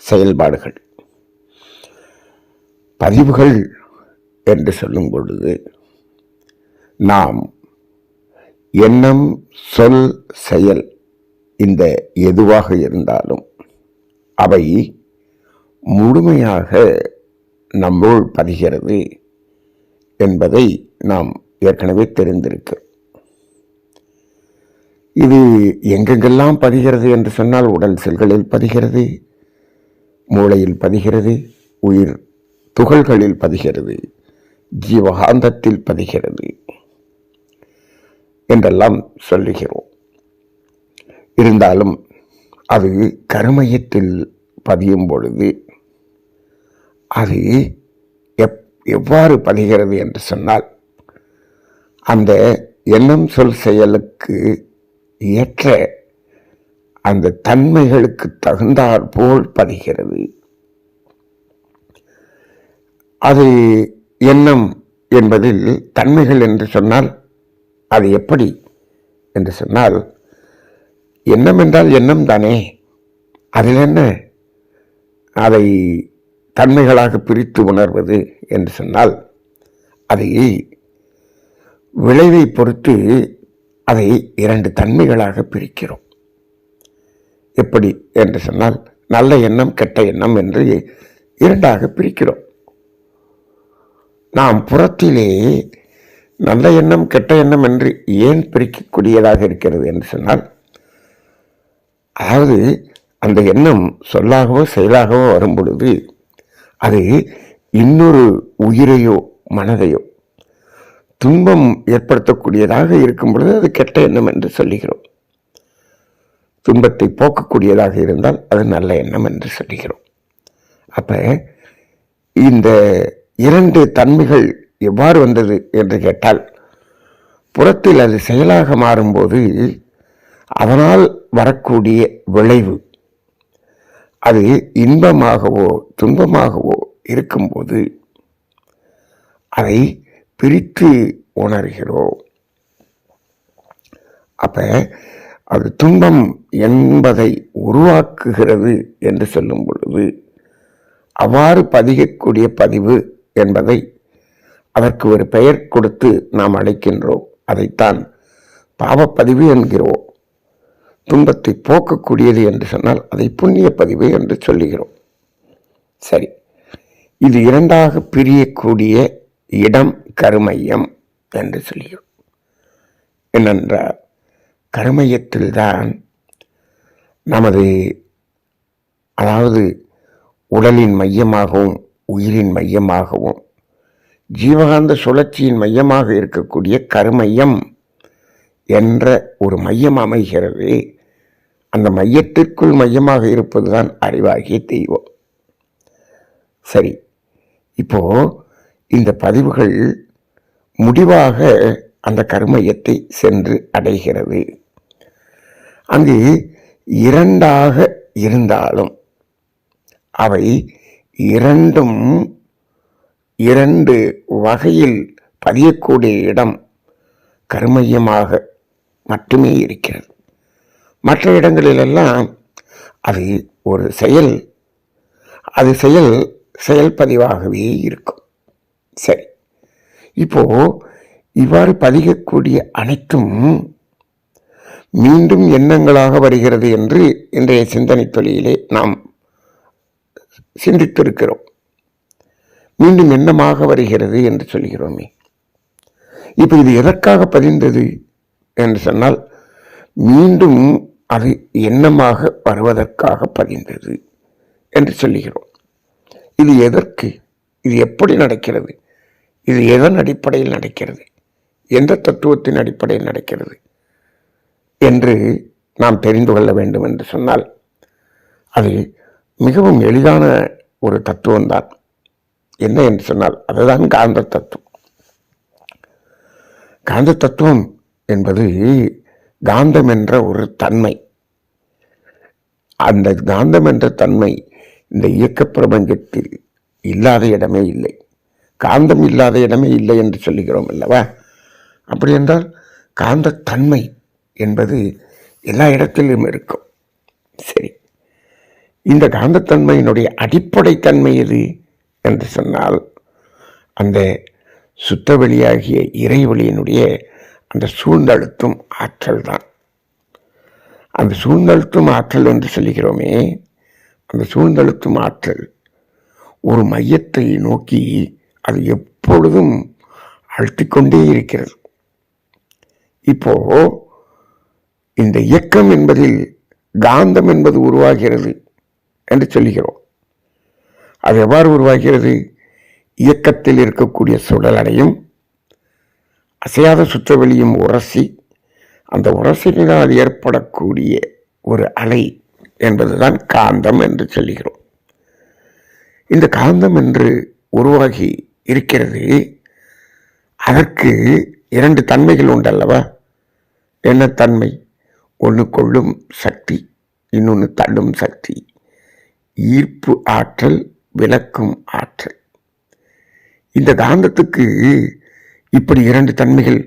செயல்பாடுகள். பதிவுகள் என்று சொல்லும் பொழுது நாம் எண்ணம் சொல் செயல் இந்த எதுவாக இருந்தாலும் அவை முழுமையாக நம்முள் பதிகிறது என்பதை நாம் ஏற்கனவே தெரிந்திருக்கிறோம் இது எங்கெங்கெல்லாம் பதிகிறது என்று சொன்னால் உடல் செல்களில் பதிகிறது மூளையில் பதிகிறது உயிர் துகள்களில் பதிகிறது ஜீவகாந்தத்தில் பதிகிறது என்றெல்லாம் சொல்லுகிறோம். இருந்தாலும் அது கருமையத்தில் பதியும் பொழுது அது எப் எவ்வாறு பதிகிறது என்று சொன்னால் அந்த எண்ணம் சொல் செயலுக்கு ஏற்ற அந்த தன்மைகளுக்கு தகுந்தாற் போல் பதிகிறது. அது எண்ணம் என்பதில் தன்மைகள் என்று சொன்னால் அது எப்படி என்று சொன்னால் எண்ணம் என்றால் எண்ணம் தானே அதில் என்ன? அதை தன்மைகளாக பிரித்து உணர்வது என்று சொன்னால் அதை விளைவை பொறுத்து அதை இரண்டு தன்மைகளாக பிரிக்கிறோம். எப்படி என்று சொன்னால் நல்ல எண்ணம் கெட்ட எண்ணம் என்று இரண்டாக பிரிக்கிறோம். நாம் புறத்திலே நல்ல எண்ணம் கெட்ட எண்ணம் என்று ஏன் பிரிக்கக்கூடியதாக இருக்கிறது என்று சொன்னால் அதாவது அந்த எண்ணம் சொல்லாகவோ செயலாகவோ வரும் பொழுது அது இன்னொரு உயிரையோ மனதையோ துன்பம் ஏற்படுத்தக்கூடியதாக இருக்கும் பொழுது அது கெட்ட எண்ணம் என்று சொல்லுகிறோம். துன்பத்தை போக்கக்கூடியதாக இருந்தால் அது நல்ல எண்ணம் என்று சொல்லுகிறோம். அப்போ இந்த இரண்டு தன்மைகள் எவ்வாறு வந்தது என்று கேட்டால் புறத்தில் அது செயலாக மாறும்போது அதனால் வரக்கூடிய விளைவு அது இன்பமாகவோ துன்பமாகவோ இருக்கும்போது அதை பிரித்து உணர்கிறோம். அப்போ அது துன்பம் என்பதை உருவாக்குகிறது என்று சொல்லும் பொழுது அவ்வாறு பதிகக்கூடிய பதிவு என்பதை அதற்கு ஒரு பெயர் கொடுத்து நாம் அழைக்கின்றோம். அதைத்தான் பாவப்பதிவு என்கிறோம். துன்பத்தை போக்கக்கூடியது என்று சொன்னால் அதை புண்ணிய பதிவு என்று சொல்லுகிறோம். சரி. இது இரண்டாக பிரியக்கூடிய இடம் கருமையம் என்று சொல்லுகிறோம் என்னென்றால் கருமையத்தில்தான் நமது அதாவது உடலின் மையமாகவும் உயிரின் மையமாகவும் ஜீவகாந்த சுழற்சியின் மையமாக இருக்கக்கூடிய கருமையம் என்ற ஒரு மையம் அமைகிறது அந்த மையத்திற்குள் மையமாக இருப்பது தான் அறிவாகிய தெய்வம். சரி இப்போ இந்த பதிவுகள் முடிவாக அந்த கருமையத்தை சென்று அடைகிறது. அங்கு இரண்டாக இருந்தாலும் அவை இரண்டும் இரண்டு வகையில் பதியக்கூடிய இடம் கருமையமாக மட்டுமே இருக்கிறது. மற்ற இடங்களிலெல்லாம் அது ஒரு செயல். அது செயல் செயல்பதிவாகவே இருக்கும். சரி. இப்போ இவ்வாறு பதிகக்கூடிய அனைத்தும் மீண்டும் எண்ணங்களாக வருகிறது என்று இன்றைய சிந்தனை தொழிலே நாம் சிந்தித்திருக்கிறோம். மீண்டும் எண்ணமாக வருகிறது என்று சொல்கிறோமே. இப்போ இது எதற்காக பதிந்தது என்று சொன்னால் மீண்டும் அது எண்ணமாக வருவதற்காக பதிந்தது என்று சொல்லுகிறோம் இது எதற்கு? இது எப்படி நடக்கிறது? இது எதன் அடிப்படையில் நடக்கிறது? எந்த தத்துவத்தின் அடிப்படையில் நடக்கிறது? என்று நாம் தெரிந்து கொள்ள வேண்டும் என்று சொன்னால் அது மிகவும் எளிதான ஒரு தத்துவம்தான். என்ன என்று சொன்னால் அதுதான் காந்த தத்துவம். காந்த தத்துவம் என்பது காந்தம் என்ற ஒரு தன்மை. அந்த காந்தம் என்ற தன்மை இந்த இயக்க பிரபஞ்சத்தில் இல்லாத இடமே இல்லை. காந்தம் இல்லாத இடமே இல்லை என்று சொல்லுகிறோம் அல்லவா? அப்படி என்றால் காந்த தன்மை என்பது எல்லா இடத்திலும் இருக்கும். சரி. இந்த காந்தத்தன்மையினுடைய அடிப்படை தன்மை எது என்று சொன்னால் அந்த சுத்த வெளியாகிய இறைவெளியினுடைய அந்த சூழ்ந்தழுத்தும் ஆற்றல் தான். அந்த சூழ்ந்தழுத்தும் ஆற்றல் என்று சொல்லுகிறோமே அந்த சூழ்ந்தழுத்தும் ஆற்றல் ஒரு மையத்தை நோக்கி அது எப்பொழுதும் அழுத்திக்கொண்டே இருக்கிறது. இப்போ இந்த இயக்கம் என்பதில் காந்தம் என்பது உருவாகிறது என்று சொல்லுகிறோம் அது எவ்வாறு உருவாகிறது? இயக்கத்தில் இருக்கக்கூடிய சுழலடையும் அசையாத சுற்றவெளியும் உரசி அந்த உரசினால் ஏற்படக்கூடிய ஒரு அலை என்பதுதான் காந்தம் என்று சொல்லுகிறோம் இந்த காந்தம் என்று உருவாகி இருக்கிறது அதற்கு இரண்டு தன்மைகள் உண்டல்லவா என்ன தன்மை? ஒன்று கொள்ளும் சக்தி இன்னொன்று தள்ளும் சக்தி. ஈர்ப்பு ஆற்றல் விளக்கும் ஆற்றல். இந்த காந்தத்துக்கு இப்படி இரண்டு தன்மைகள்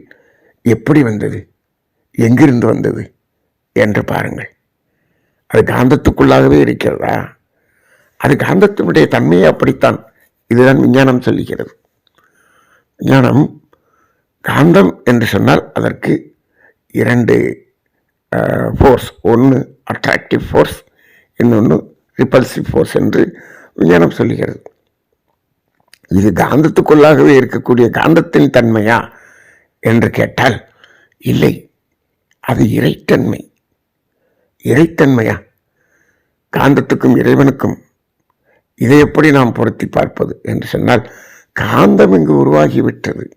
எப்படி வந்தது? எங்கிருந்து வந்தது? என்று பாருங்கள். அது காந்தத்துக்குள்ளாகவே இருக்கிறதா? அது காந்தத்தினுடைய தன்மையை அப்படித்தான் இதுதான் விஞ்ஞானம் சொல்லுகிறது. விஞ்ஞானம் காந்தம் என்று சொன்னால் அதற்கு இரண்டு ஃபோர்ஸ் ஒன்று அட்ராக்டிவ் ஃபோர்ஸ் இன்னொன்று ரிப்பல்சிவ் ஃபோர்ஸ் என்று விஞ்ஞானம் சொல்லுகிறது. இது காந்தத்துக்குள்ளாகவே இருக்கக்கூடிய காந்தத்தின் தன்மையா என்று கேட்டால் இல்லை. அது இறைத்தன்மை. இறைத்தன்மையா? காந்தத்துக்கும் இறைவனுக்கும் இதை எப்படி நாம் பொருத்தி பார்ப்பது என்று சொன்னால் காந்தம் இங்கு உருவாகிவிட்டது.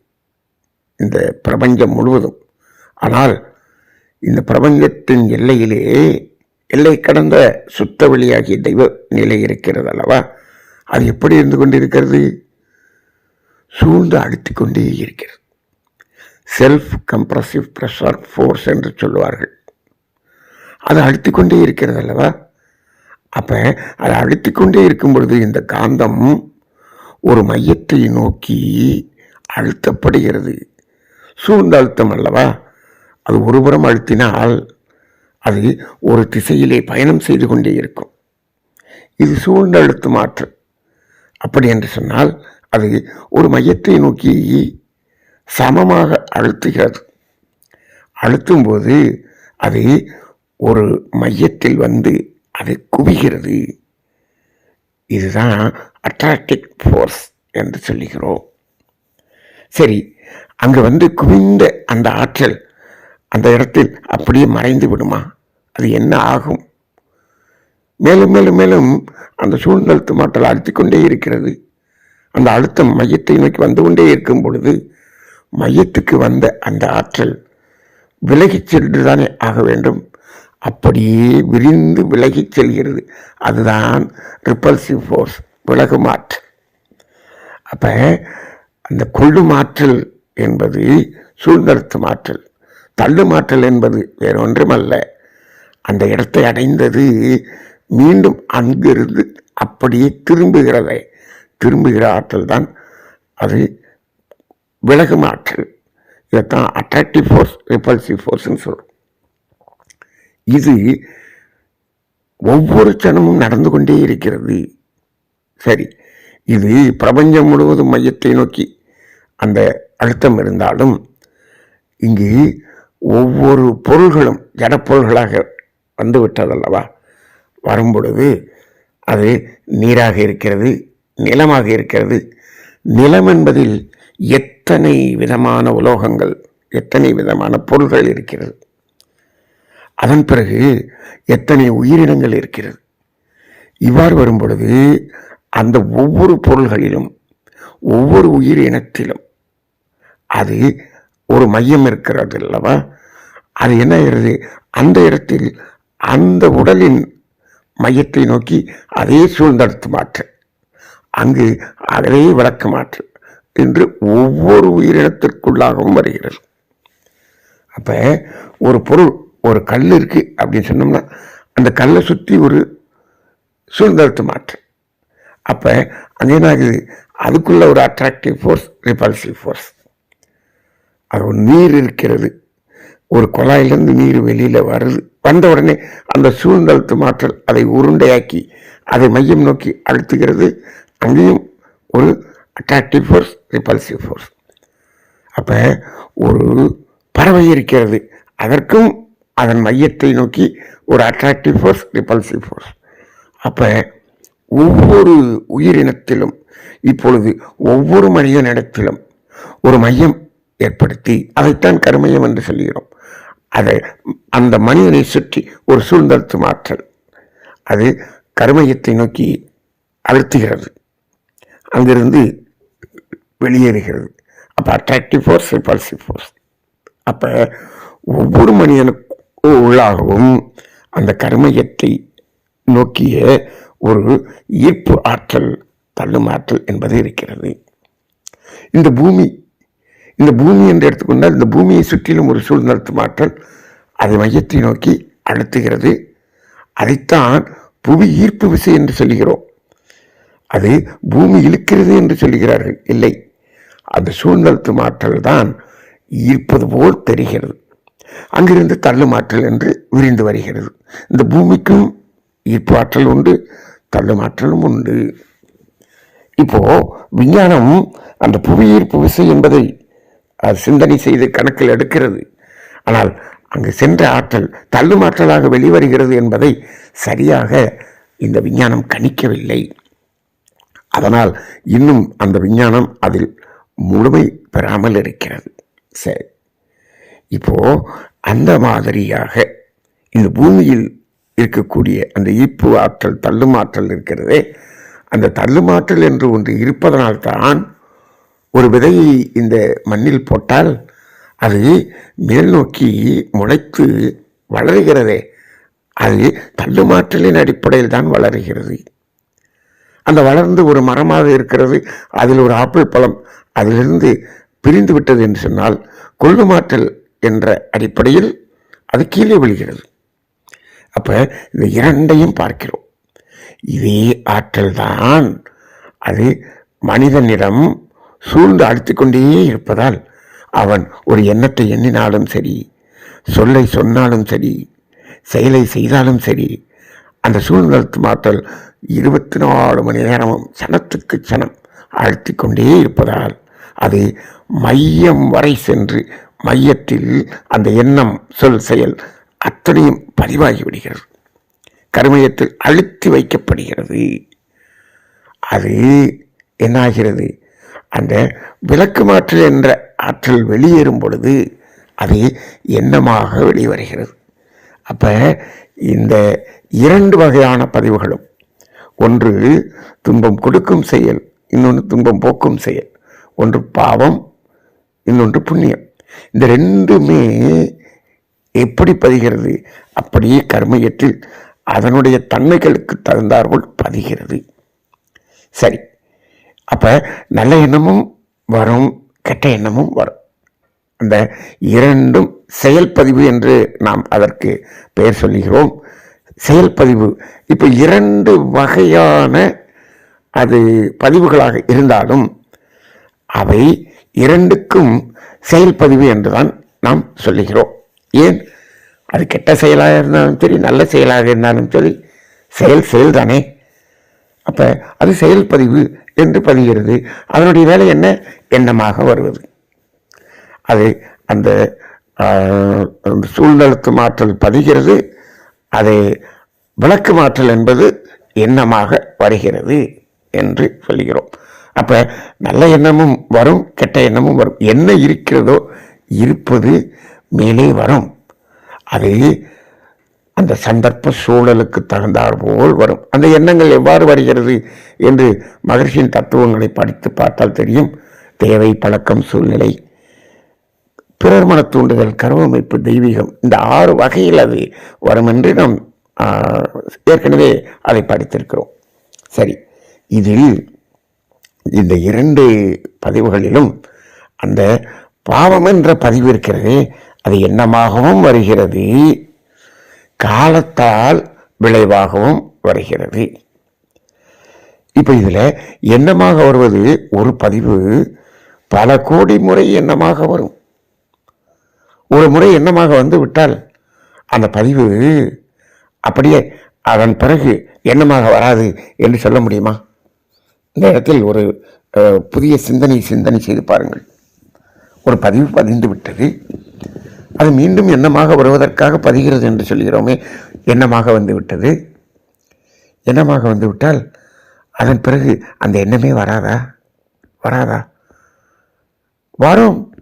இந்த பிரபஞ்சம் முழுவதும். ஆனால் இந்த பிரபஞ்சத்தின் எல்லையிலே எல்லை கடந்த சுத்த வெளியாகிய தெய்வ நிலை இருக்கிறது அல்லவா? அது எப்படி இருந்து கொண்டிருக்கிறது? சூழ்ந்து அழுத்தி கொண்டே இருக்கிறது. செல்ஃப் கம்ப்ரசிவ் ப்ரெஷர் ஃபோர்ஸ் என்று சொல்லுவார்கள். அது அழுத்தி கொண்டே இருக்கிறது அல்லவா? அப்போ அது அழுத்தி கொண்டே இருக்கும் பொழுது இந்த காந்தம் ஒரு மையத்தை நோக்கி அழுத்தப்படுகிறது. சூழ்ந்த அழுத்தம் அல்லவா? அது ஒருபுறம் அழுத்தினால் அது ஒரு திசையிலே பயணம் செய்து கொண்டே இருக்கும். இது சூழ்ந்த மாற்று. அப்படி என்று சொன்னால் அது ஒரு மையத்தை நோக்கி சமமாக அழுத்துகிறது. அழுத்தும் போது அது ஒரு மையத்தில் வந்து அது குவிகிறது. இதுதான் அட்ராக்டிக் ஃபோர்ஸ் என்று சொல்லுகிறோம். சரி அங்கே வந்து குவிந்த அந்த ஆற்றல் அந்த இடத்தில் அப்படியே மறைந்து விடுமா? அது என்ன ஆகும்? மேலும் மேலும் மேலும் அந்த சூழ்நிலத்து மாற்றல் அழுத்திக் கொண்டே இருக்கிறது. அந்த அழுத்தம் மையத்தை நோக்கி வந்து கொண்டே இருக்கும் பொழுது மையத்துக்கு வந்த அந்த ஆற்றல் விலகிச் சென்று தானே ஆக வேண்டும். அப்படியே விரிந்து விலகிச் செல்கிறது. அதுதான் ரிப்பல்சிவ் ஃபோர்ஸ் விலகு மாற்று. அப்போ அந்த கொள்ளும் ஆற்றல் என்பது சூழ்நிறுத்தும் ஆற்றல் தள்ளுமாற்றல் என்பது வேறொன்றுமல்ல. அந்த இடத்தை அடைந்தது மீண்டும் அங்கிருந்து அப்படியே திரும்புகிறதை. திரும்புகிற ஆற்றல் தான் அது விலகும் ஆற்றல் இதைத்தான் அட்ராக்டிவ் ஃபோர்ஸ் ரிப்பல்சிவ் ஃபோர்ஸ்னு சொல்கிறோம் இது ஒவ்வொரு கணமும் நடந்து கொண்டே இருக்கிறது. சரி இது பிரபஞ்சம் முழுவதும் மையத்தை நோக்கி அந்த அழுத்தம் இருந்தாலும் இங்கு ஒவ்வொரு பொருள்களும் ஜடப்பொருள்களாக வந்து விட்டதல்லவா வரும்பொழுது அது நீராக இருக்கிறது நிலமாக இருக்கிறது. நிலம் என்பதில் எத்தனை விதமான உலோகங்கள் எத்தனை விதமான பொருள்கள் இருக்கிறது? அதன் பிறகு எத்தனை உயிரினங்கள் இருக்கிறது? இவ்வாறு வரும் பொழுது அந்த ஒவ்வொரு பொருள்களிலும் ஒவ்வொரு உயிரினத்திலும் அது ஒரு மையம் இருக்கிறது அல்லவா? அது என்ன ஆகிறது அந்த இடத்தில் அந்த உடலின் மையத்தை நோக்கி அதே சூழ்ந்தடுத்து மாற்று. அங்கு அதே விளக்கு மாற்று என்று ஒவ்வொரு உயிரினத்திற்குள்ளாகவும் வருகிறது. அப்போ ஒரு பொருள் ஒரு கல் இருக்குது அப்படின்னு சொன்னோம்னா அந்த கல்லை சுற்றி ஒரு சூழ்ந்தழுத்து மாற்று. அப்போ அங்கே என்ன ஆகுது? அதுக்குள்ள ஒரு அட்ராக்டிவ் ஃபோர்ஸ் ரிபல்சிவ் ஃபோர்ஸ் அது ஒரு நீர் இருக்கிறது. ஒரு குழாயிலிருந்து நீர் வெளியில் வருது. வந்த உடனே அந்த சூழ்ந்தழுத்து மாற்றல் அதை உருண்டையாக்கி அதை மையம் நோக்கி அழுத்துகிறது. அங்கேயும் ஒரு அட்ராக்டிவ் ஃபோர்ஸ் ரிபல்சிவ் ஃபோர்ஸ் அப்போ ஒரு பறவை இருக்கிறது. அதற்கும் அதன் மையத்தை நோக்கி ஒரு அட்ராக்டிவ் ஃபோர்ஸ் ரிபல்சிவ் ஃபோர்ஸ் அப்போ ஒவ்வொரு உயிரினத்திலும் இப்பொழுது ஒவ்வொரு மனிதனிடத்திலும் ஒரு மையம் ஏற்படுத்தி அதைத்தான் கருமையம் என்று சொல்கிறோம் அதை அந்த மனிதனை சுற்றி ஒரு சூழ்ந்தழுத்து மாற்றல். அது கருமையத்தை நோக்கி அழுத்துகிறது. அங்கிருந்து வெளியேறுகிறது. அப்போ அட்ராக்டிவ் ஃபோர்ஸ் ரிபல்சிவ் ஃபோர்ஸ் அப்போ ஒவ்வொரு மனிதனுக்கு உள்ளாகவும் அந்த கர்மயத்தை நோக்கிய ஒரு ஈர்ப்பு ஆற்றல் தள்ளுமாற்றல் என்பது இருக்கிறது. இந்த பூமி இந்த பூமி என்று எடுத்துக்கொண்டால் இந்த பூமியை சுற்றிலும் ஒரு சூழ்நிறுத்தும் ஆற்றல் அதை மையத்தை நோக்கி அழுத்துகிறது. அதைத்தான் புவி ஈர்ப்பு விசை என்று சொல்கிறோம் அது பூமி இழுக்கிறது என்று சொல்கிறார்கள் இல்லை அந்த சூழ்நிறுத்தும் ஆற்றல் தான் ஈர்ப்பது போல் தெரிகிறது. அங்கிருந்து தள்ளுமாற்றல் என்று விரிந்து வருகிறது. இந்த பூமிக்கும் ஈர்ப்பு ஆற்றல் உண்டு தள்ளுமாற்றலும் உண்டு. இப்போ விஞ்ஞானம் அந்த புவியீர்ப்பு விசை என்பதை அது சிந்தனை செய்து கணக்கில் எடுக்கிறது. ஆனால் அங்கு சென்ற ஆற்றல் தள்ளுமாற்றலாக வெளிவருகிறது என்பதை சரியாக இந்த விஞ்ஞானம் கணிக்கவில்லை. அதனால் இன்னும் அந்த விஞ்ஞானம் அதில் முழுமை பெறாமல் இருக்கிறது. சரி. இப்போ அந்த மாதிரியாக இந்த பூமியில் இருக்கக்கூடிய அந்த ஈர்ப்பு ஆற்றல் தள்ளுமாற்றல் இருக்கிறதே அந்த தள்ளுமாற்றல் என்று ஒன்று இருப்பதனால்தான் ஒரு விதையை இந்த மண்ணில் போட்டால் அது மேல் நோக்கி முளைத்து வளருகிறதே. அது தள்ளுமாற்றலின் அடிப்படையில் தான் வளருகிறது. அந்த வளர்ந்து ஒரு மரமாக இருக்கிறது. அதில் ஒரு ஆப்பிள் பழம் அதிலிருந்து பிரிந்து விட்டது என்று சொன்னால் கொள்ளுமாற்றல் என்ற அடிப்படையில் அது கீழே விழுகிறது. அப்ப இந்த இரண்டையும் பார்க்கிறோம். இதே ஆற்றல் தான் அது மனிதனிடம் சூழ்ந்து அழுத்திக் கொண்டே இருப்பதால் அவன் ஒரு எண்ணத்தை எண்ணினாலும் சரி சொல்லை சொன்னாலும் சரி செயலை செய்தாலும் சரி அந்த சூழ்நிலத்து மாற்றல் இருபத்தி நாலு மணி நேரமும் சனத்துக்கு சனம் அழுத்தி கொண்டே இருப்பதால் அது மையம் வரை சென்று மையத்தில் அந்த எண்ணம் சொல் செயல் அத்தனையும் பதிவாகிவிடுகிறது கருமையத்தில் அழுத்தி வைக்கப்படுகிறது. அது என்னாகிறது? அந்த விளக்கு மாற்று என்ற ஆற்றல் வெளியேறும் பொழுது அது எண்ணமாக வெளிவருகிறது. அப்போ இந்த இரண்டு வகையான பதிவுகளும் ஒன்று துன்பம் கொடுக்கும் செயல் இன்னொன்று துன்பம் போக்கும் செயல் ஒன்று பாவம் இன்னொன்று புண்ணியம். இந்த ரெண்டுமே எப்படி பதிகிறது? அப்படியே கர்மயத்தில் அதனுடைய தன்மைகளுக்கு தகுந்தாற்போல் பதிகிறது. சரி. அப்போ நல்ல எண்ணமும் வரும் கெட்ட எண்ணமும் வரும். அந்த இரண்டும் செயல்பதிவு என்று நாம் அதற்கு பெயர் சொல்லுகிறோம். செயல்பதிவு இப்போ இரண்டு வகையான அது பதிவுகளாக இருந்தாலும் அவை இரண்டுக்கும் செயல்பதிவு என்றுதான் நாம் சொல்லுகிறோம். ஏன்? அது கெட்ட செயலாக இருந்தாலும் சரி நல்ல செயலாக இருந்தாலும் சரி செயல் செயல்தானே. அப்போ அது செயல்பதிவு என்று பதிகிறது அதனுடைய வேலை என்ன? எண்ணமாக வருவது. அது அந்த சூழ்நிலத்து மாற்றல் பதிகிறது. அதை விளக்கு மாற்றல் என்பது எண்ணமாக வருகிறது என்று சொல்கிறோம் அப்ப நல்ல எண்ணமும் வரும் கெட்ட எண்ணமும் வரும். என்ன இருக்கிறதோ இருப்பது மேலே வரும். அது அந்த சந்தர்ப்ப சூழலுக்கு தகுந்தாற் போல் வரும். அந்த எண்ணங்கள் எவ்வாறு வருகிறது என்று மகர்ஷியின் தத்துவங்களை படித்து பார்த்தால் தெரியும். தேவை பழக்கம் சூழ்நிலை பிறர் மன தூண்டுதல் கருவமைப்பு தெய்வீகம் இந்த ஆறு வகையில் அது வரும் என்று நாம் ஏற்கனவே அதை படித்திருக்கிறோம். சரி இதில் இந்த இரண்டு பதிவுகளிலும் அந்த பாவம் என்ற பதிவு இருக்கிறது அது எண்ணமாகவும் வருகிறது காலத்தால் விளைவாகவும் வருகிறது. இப்போ இதில் எண்ணமாக வருவது? ஒரு பதிவு பல கோடி முறை எண்ணமாக வரும். ஒரு முறை எண்ணமாக வந்து விட்டால் அந்த பதிவு அப்படியே அதன் பிறகு எண்ணமாக வராது என்று சொல்ல முடியுமா? இந்த இடத்தில் ஒரு புதிய சிந்தனை சிந்தனை செய்து பாருங்கள். ஒரு பதிவு பதிந்து விட்டது. அது மீண்டும் எண்ணமாக வருவதற்காக பதிகிறது என்று சொல்கிறோமே எண்ணமாக வந்துவிட்டது. எண்ணமாக வந்துவிட்டால் அதன் பிறகு அந்த எண்ணமே வராதா? வராதா? வரும்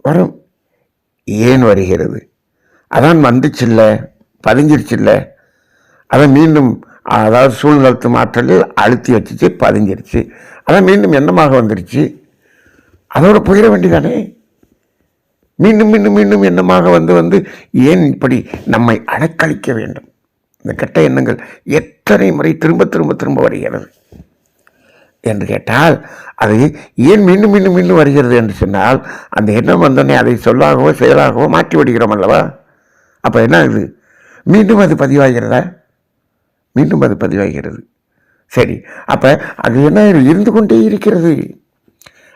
வரும். ஏன் வருகிறது? அதான் வந்துச்சுல்ல பதிஞ்சிருச்சுல்ல. அதை மீண்டும் அதாவது சூழ்நிலத்து மாற்றலில் அழுத்தி வச்சுச்சு பதிஞ்சிருச்சு. அதான் மீண்டும் எண்ணமாக வந்துருச்சு. அதோட போயிட வேண்டியதானே? மீண்டும் மீண்டும் மீண்டும் எண்ணமாக வந்து வந்து ஏன் இப்படி நம்மை அடக்களிக்க வேண்டும்? இந்த கெட்ட எண்ணங்கள் எத்தனை முறை திரும்ப திரும்ப திரும்ப வருகிறது? என்று கேட்டால் அது ஏன் மீண்டும் மீண்டும் மீண்டும் வருகிறது என்று சொன்னால் அந்த எண்ணம் வந்தோடனே அதை சொல்லாகவோ செயலாகவோ மாற்றி விடுகிறோம் அல்லவா? அப்போ என்ன இது? மீண்டும் அது பதிவாகிறதா? மீண்டும் அது பதிவாகிறது. சரி அப்போ அது என்ன இருந்து கொண்டே இருக்கிறது?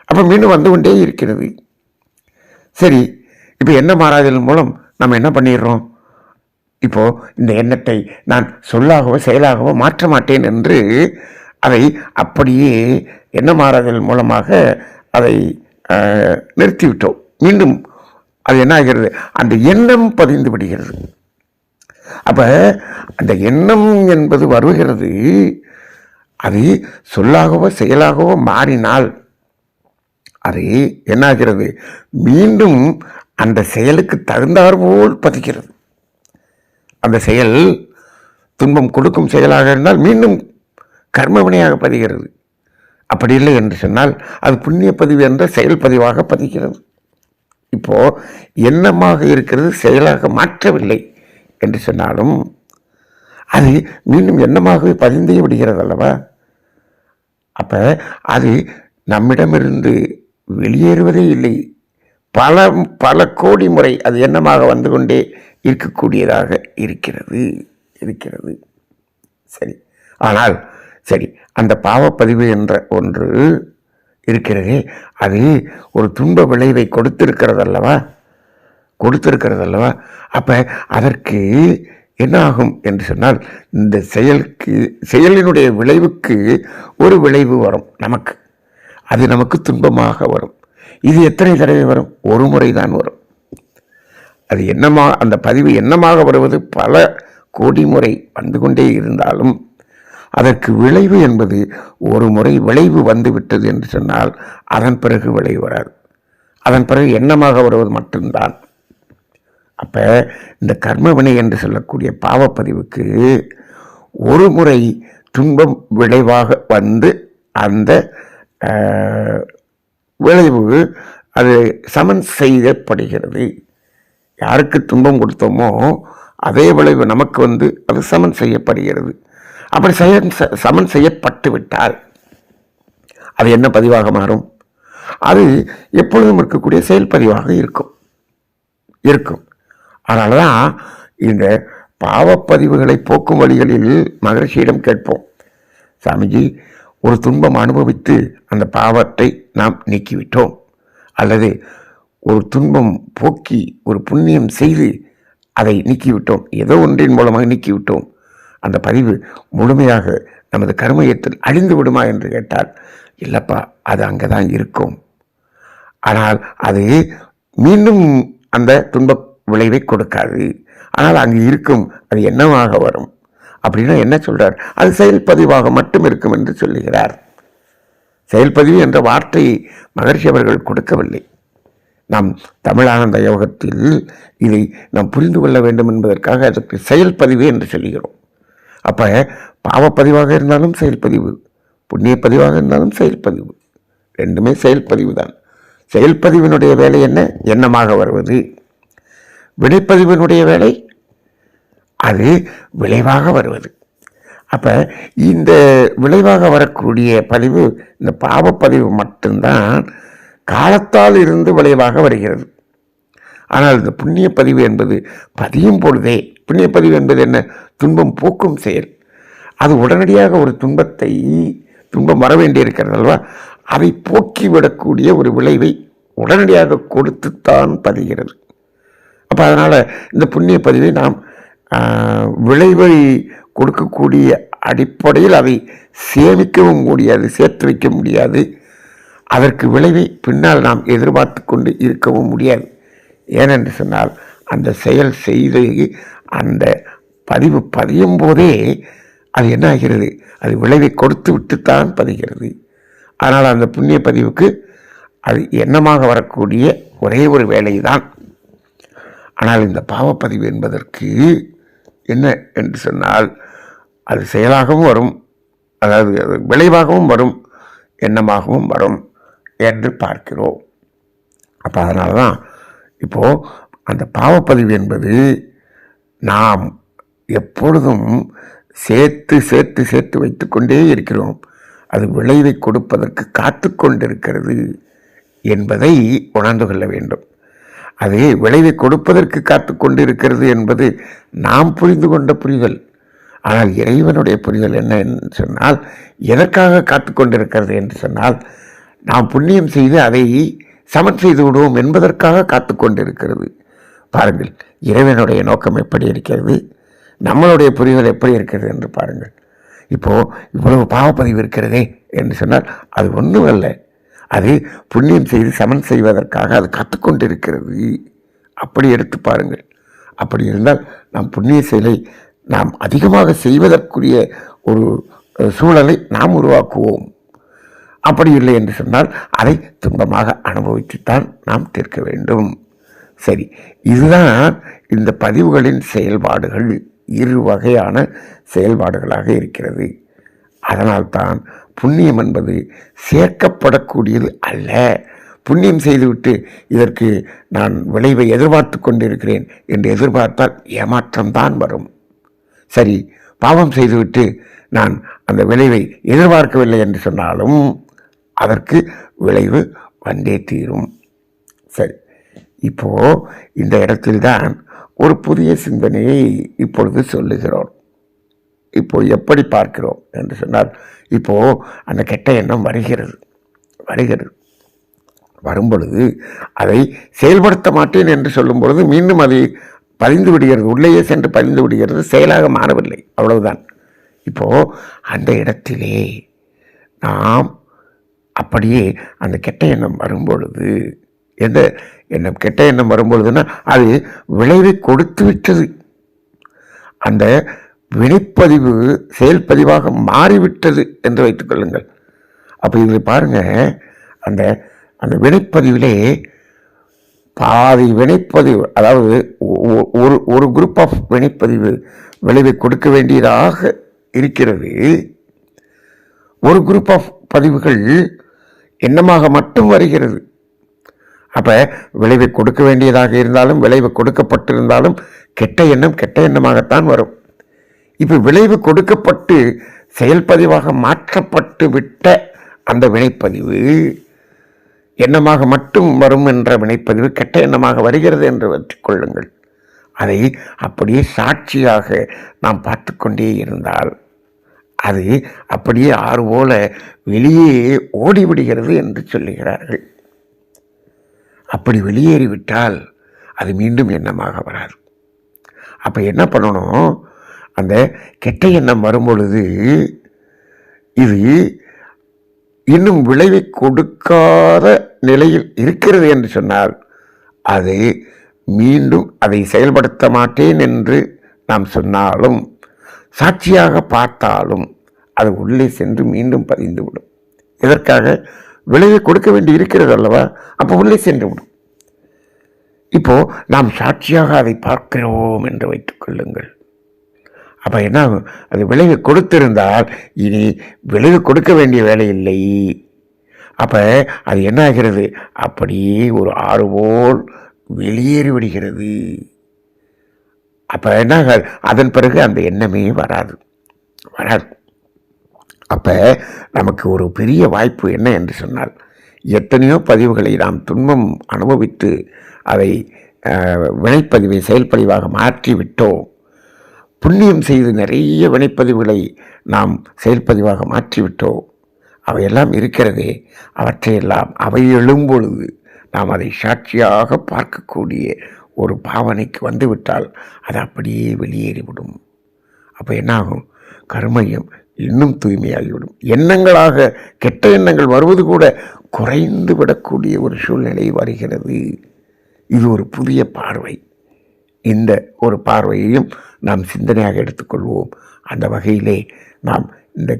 அப்போ மீண்டும் வந்து கொண்டே இருக்கிறது. சரி இப்போ என்ன மாறாதல் மூலம் நம்ம என்ன பண்ணிடுறோம்? இப்போது இந்த எண்ணத்தை நான் சொல்லாகவோ செயலாகவோ மாற்ற மாட்டேன் என்று அதை அப்படியே எண்ண மாறாதல் மூலமாக அதை நிறுத்திவிட்டோம். மீண்டும் அது என்ன ஆகிறது? அந்த எண்ணம் பதிந்து விடுகிறது. அப்போ அந்த எண்ணம் என்பது வருகிறது. அது சொல்லாகவோ செயலாகவோ மாறினால் அது என்னாகிறது? மீண்டும் அந்த செயலுக்கு தகுந்தாற்போல் பதிக்கிறது. அந்த செயல் துன்பம் கொடுக்கும் செயலாக இருந்தால் மீண்டும் கர்மவினையாக பதிகிறது. அப்படி இல்லை என்று சொன்னால் அது புண்ணிய பதிவு என்ற செயல் பதிவாக பதிக்கிறது. இப்போ எண்ணமாக இருக்கிறது செயலாக மாற்றவில்லை என்று சொன்னாலும் அது மீண்டும் எண்ணமாகவே பதிந்தே விடுகிறது அல்லவா? அப்போ அது நம்மிடமிருந்து வெளியேறுவதே இல்லை. பல பல கோடி முறை அது எண்ணமாக வந்து கொண்டே இருக்கக்கூடியதாக இருக்கிறது இருக்கிறது. சரி. ஆனால் சரி அந்த பாவப்பதிவு என்ற ஒன்று இருக்கிறதே அது ஒரு துன்ப விளைவை கொடுத்திருக்கிறது அல்லவா கொடுத்திருக்கிறது அல்லவா அதற்கு என்ன ஆகும் என்று சொன்னால் இந்த செயலுக்கு செயலினுடைய விளைவுக்கு ஒரு விளைவு வரும் நமக்கு. அது நமக்கு துன்பமாக வரும். இது எத்தனை தடவை வரும்? ஒரு முறை தான் வரும். அது என்னமா அந்த பதிவு என்னமாக வருவது? பல கோடி முறை வந்து கொண்டே இருந்தாலும் அதற்கு விளைவு என்பது ஒரு முறை விளைவு வந்து விட்டது என்று சொன்னால் அதன் பிறகு விளைவு வராது. அதன் பிறகு எண்ணமாக வருவது மட்டும்தான். அப்போ இந்த கர்மவினை என்று சொல்லக்கூடிய பாவப்பதிவுக்கு ஒரு முறை துன்பம் விளைவாக வந்து அந்த விளைவு அது சமன் செய்யப்படுகிறது. யாருக்கு துன்பம் கொடுத்தோமோ அதே விளைவு நமக்கு வந்து அது சமன் செய்யப்படுகிறது. அப்படி செய்ய சமன் செய்யப்பட்டு விட்டால் அது என்ன பதிவாக மாறும்? அது எப்பொழுதும் இருக்கக்கூடிய செயல்பதிவாக இருக்கும். இருக்கும். அதனால தான் இந்த பாவப்பதிவுகளை போக்கும் வழிகளில் மகரிஷியிடம் கேட்போம். சாமிஜி ஒரு துன்பம் அனுபவித்து அந்த பாவத்தை நாம் நீக்கிவிட்டோம். அல்லது ஒரு துன்பம் போக்கி ஒரு புண்ணியம் செய்து அதை நீக்கிவிட்டோம். ஏதோ ஒன்றின் மூலமாக நீக்கிவிட்டோம். அந்த பதிவு முழுமையாக நமது கருமையத்தில் அழிந்து விடுமா என்று கேட்டால் இல்லைப்பா அது அங்கே தான் இருக்கும். ஆனால் அது மீண்டும் அந்த துன்ப விளைவை கொடுக்காது. ஆனால் அங்கு இருக்கும் அது என்னவாக வரும்? அப்படின்னா என்ன சொல்கிறார் அது செயல்பதிவாக மட்டும் இருக்கும் என்று சொல்லுகிறார். செயல்பதிவு என்ற வார்த்தையை மகர்ஷி அவர்கள் கொடுக்கவில்லை. நாம் தமிழானந்த யோகத்தில் இதை நாம் புரிந்து கொள்ள வேண்டும் என்பதற்காக அதற்கு செயல்பதிவு என்று சொல்கிறோம் அப்போ பாவப்பதிவாக இருந்தாலும் செயல்பதிவு புண்ணியப்பதிவாக இருந்தாலும் செயல்பதிவு. ரெண்டுமே செயல்பதிவு தான். செயல்பதிவினுடைய வேலை என்ன? எண்ணமாக வருவது. வினைப்பதிவினுடைய வேலை அது விளைவாக வருவது. அப்போ இந்த விளைவாக வரக்கூடிய பதிவு இந்த பாவப்பதிவு மட்டும்தான் காலத்தால் இருந்து விளைவாக வருகிறது. ஆனால் இந்த புண்ணிய பதிவு என்பது பதியும் பொழுதே புண்ணிய பதிவு என்பது என்ன? துன்பம் போக்கும் செயல். அது உடனடியாக ஒரு துன்பத்தை துன்பம் வர வேண்டியிருக்கிறது அல்வா அதை போக்கிவிடக்கூடிய ஒரு விளைவை உடனடியாக கொடுத்துத்தான் பதிகிறது. அப்போ அதனால் இந்த புண்ணிய பதிவை நாம் விளைவை கொடுக்கக்கூடிய அடிப்படையில் அதை சேமிக்கவும் முடியாது சேர்த்து வைக்க முடியாது. அதற்கு விளைவை பின்னால் நாம் எதிர்பார்த்து கொண்டு இருக்கவும் முடியாது. ஏனென்று சொன்னால் அந்த செயல் செய்து அந்த பதிவு பதியும் போதே அது என்ன ஆகிறது? அது விளைவை கொடுத்து விட்டுத்தான் பதிகிறது. ஆனால் அந்த புண்ணிய பதிவுக்கு அது எண்ணமாக வரக்கூடிய ஒரே ஒரு வேலை தான் ஆனால் இந்த பாவப்பதிவு என்பதற்கு என்ன என்று சொன்னால் அது செயலாகவும் வரும். அதாவது அது விளைவாகவும் வரும் எண்ணமாகவும் வரும் என்று பார்க்கிறோம். அப்போ அதனால தான் இப்போது அந்த பாவப்பதிவு என்பது நாம் எப்பொழுதும் சேர்த்து சேர்த்து சேர்த்து வைத்துக்கொண்டே இருக்கிறோம். அது விளைவை கொடுப்பதற்கு காத்து கொண்டிருக்கிறது என்பதை உணர்ந்து கொள்ள வேண்டும். அது விளைவை கொடுப்பதற்கு காத்து கொண்டிருக்கிறது என்பது நாம் புரிந்து கொண்ட புரிதல். ஆனால் இறைவனுடைய புரிதல் என்ன என்று சொன்னால் எதற்காக காத்து கொண்டிருக்கிறது என்று சொன்னால் நாம் புண்ணியம் செய்து அதை சமன் செய்து விடுவோம் என்பதற்காக காத்து கொண்டிருக்கிறது. பாருங்கள் இறைவனுடைய நோக்கம் எப்படி இருக்கிறது? நம்மளுடைய புரிதல் எப்படி இருக்கிறது என்று பாருங்கள். இப்போது இவ்வளவு பாவப்பதிவு இருக்கிறதே என்று சொன்னால் அது ஒன்றும் அல்ல. அது புண்ணியம் செய்து சமன் செய்வதற்காக அது கற்றுக்கொண்டிருக்கிறது. அப்படி எடுத்து பாருங்கள். அப்படி இருந்தால் நாம் புண்ணிய செயலை நாம் அதிகமாக செய்வதற்குரிய ஒரு சூழலை நாம் உருவாக்குவோம். அப்படி இல்லை என்று சொன்னால் அதை துன்பமாக அனுபவித்துத்தான் நாம் தீர்க்க வேண்டும். சரி இதுதான் இந்த பதிவுகளின் செயல்பாடுகள். இரு வகையான செயல்பாடுகளாக இருக்கிறது. அதனால்தான் புண்ணியம் என்பது சேர்க்கப்படக்கூடியது அல்ல. புண்ணியம் செய்துவிட்டு இதற்கு நான் விளைவை எதிர்பார்த்து கொண்டிருக்கிறேன் என்று எதிர்பார்த்தால் ஏமாற்றம்தான் வரும். சரி பாவம் செய்துவிட்டு நான் அந்த விளைவை எதிர்பார்க்கவில்லை என்று சொன்னாலும் அதற்கு விளைவு வந்தே தீரும். சரி இப்போ இந்த இடத்தில்தான் ஒரு புதிய சிந்தனையை இப்பொழுது சொல்லுகிறோம். இப்போ எப்படி பார்க்கிறோம்? என்று சொன்னால் இப்போ அந்த கெட்ட எண்ணம் வருகிறது வருகிறது. வரும்பொழுது அதை செயல்படுத்த மாட்டேன் என்று சொல்லும் பொழுது மீண்டும் அது பதிந்து விடுகிறது உள்ளேயே சென்று பதிந்து விடுகிறது செயலாக மாறவில்லை. அவ்வளவுதான். இப்போ அந்த இடத்திலே நாம் அப்படியே அந்த கெட்ட எண்ணம் வரும்பொழுது எந்த எண்ணம் கெட்ட எண்ணம் வரும்பொழுதுன்னா அது விளைவை கொடுத்து விட்டது. அந்த வினைப்பதிவு செயல்பதிவாக மாறிவிட்டது என்று வைத்துக் கொள்ளுங்கள். அப்போ இதில் பாருங்கள் அந்த அந்த வினைப்பதிவிலே பாதி வினைப்பதிவு அதாவது ஒ- ஒரு ஒரு குரூப் ஆஃப் வினைப்பதிவு விளைவை கொடுக்க வேண்டியதாக இருக்கிறது. ஒரு குரூப் ஆஃப் பதிவுகள் எண்ணமாக மட்டும் வருகிறது. அப்போ விளைவை கொடுக்க வேண்டியதாக இருந்தாலும் விளைவு கொடுக்கப்பட்டிருந்தாலும் கெட்ட எண்ணம் கெட்ட எண்ணமாகத்தான் வரும். இப்போ விளைவு கொடுக்கப்பட்டு செயல்பதிவாக மாற்றப்பட்டு விட்ட அந்த வினைப்பதிவு எண்ணமாக மட்டும் வரும் என்ற வினைப்பதிவு கெட்ட எண்ணமாக வருகிறது என்று வைத்துக் கொள்ளுங்கள். அதை அப்படியே சாட்சியாக நாம் பார்த்து கொண்டே இருந்தால் அது அப்படியே ஆறு போல வெளியே ஓடிவிடுகிறது என்று சொல்லுகிறார்கள். அப்படி வெளியேறிவிட்டால் அது மீண்டும் எண்ணமாக வராது. அப்போ என்ன பண்ணணும்? அந்த கெட்ட எண்ணம் வரும்பொழுது இது இன்னும் விளைவை கொடுக்காத நிலையில் இருக்கிறது என்று சொன்னால் அது மீண்டும் அதை செயல்படுத்த மாட்டேன் என்று நாம் சொன்னாலும் சாட்சியாக பார்த்தாலும் அது உள்ளே சென்று மீண்டும் பதிந்துவிடும். இதற்காக விளைவை கொடுக்க வேண்டி இருக்கிறது அல்லவா? அப்போ உள்ளே சென்று விடும் இப்போ நாம் சாட்சியாக அதை பார்க்கிறோம் என்று வைத்துக் கொள்ளுங்கள். அப்போ என்ன ஆகும்? அது விளைவு கொடுத்திருந்தால் இனி விளைவு கொடுக்க வேண்டிய வேலை இல்லை. அப்போ அது என்ன ஆகிறது? அப்படியே ஒரு ஆறு போல் வெளியேறி விடுகிறது. அப்போ என்ன அதன் பிறகு அந்த எண்ணமே வராது. வராது. அப்போ நமக்கு ஒரு பெரிய வாய்ப்பு என்ன என்று சொன்னால் எத்தனையோ பதிவுகளை நாம் துன்பம் அனுபவித்து அதை வினைப்பதிவை செயல்பதிவாக மாற்றி விட்டோம் புண்ணியம் செய்து நிறைய வினைப்பதிவுகளை நாம் செயல்பதிவாக மாற்றிவிட்டோம். அவையெல்லாம் இருக்கிறதே அவற்றையெல்லாம் அவை எழும்பொழுது நாம் அதை சாட்சியாக பார்க்கக்கூடிய ஒரு பாவனைக்கு வந்துவிட்டால் அது அப்படியே வெளியேறிவிடும். அப்போ என்னாகும்? கருமையும் இன்னும் தூய்மையாகிவிடும். எண்ணங்களாக கெட்ட எண்ணங்கள் வருவது கூட குறைந்து விடக்கூடிய ஒரு சூழ்நிலை வருகிறது. இது ஒரு புதிய பார்வை. இந்த ஒரு பார்வையையும் நாம் சிந்தனையாக எடுத்துக்கொள்வோம். அந்த வகையிலே நாம் இந்த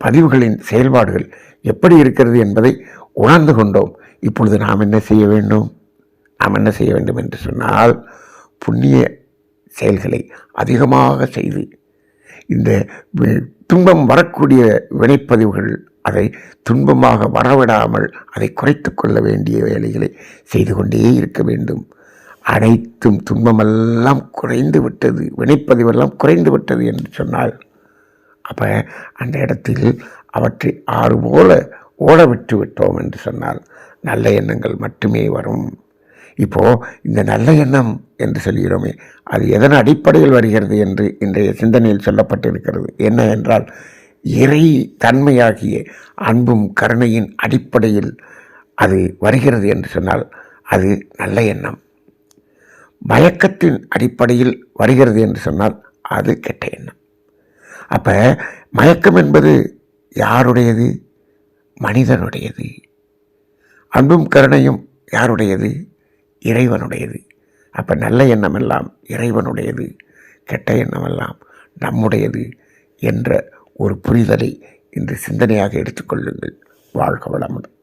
பதிவுகளின் செயல்பாடுகள் எப்படி இருக்கிறது என்பதை உணர்ந்து கொண்டோம். இப்பொழுது நாம் என்ன செய்ய வேண்டும்? நாம் என்ன செய்ய வேண்டும் என்று சொன்னால் புண்ணிய செயல்களை அதிகமாக செய்து இந்த துன்பம் வரக்கூடிய வினைப்பதிவுகள் அதை துன்பமாக வரவிடாமல் அதை குறைத்து கொள்ள வேண்டிய வேலைகளை செய்து கொண்டே இருக்க வேண்டும். அனைத்தும் துன்பமெல்லாம் குறைந்து விட்டது. வினைப்பதிவெல்லாம் குறைந்து விட்டது என்று சொன்னால் அப்போ அந்த இடத்தில் அவற்றை ஆறு போல ஓட விட்டு விட்டோம் என்று சொன்னால் நல்ல எண்ணங்கள் மட்டுமே வரும். இப்போது இந்த நல்ல எண்ணம் என்று சொல்கிறோமே அது எதன் அடிப்படையில் வருகிறது என்று இன்றைய சிந்தனையில் சொல்லப்பட்டிருக்கிறது. என்ன என்றால் இறை தன்மையாகிய அன்பும் கருணையின் அடிப்படையில் அது வருகிறது என்று சொன்னால் அது நல்ல எண்ணம். மயக்கத்தின் அடிப்படையில் வருகிறது என்று சொன்னால் அது கெட்ட எண்ணம். அப்போ மயக்கம் என்பது யாருடையது? மனிதனுடையது. அன்பும் கருணையும் யாருடையது? இறைவனுடையது. அப்போ நல்ல எண்ணமெல்லாம் இறைவனுடையது கெட்ட எண்ணமெல்லாம் நம்முடையது என்ற ஒரு புரிதலை இன்று சிந்தனையாக எடுத்துக்கொள்ளுங்கள் வாழ்க வளமுடன்.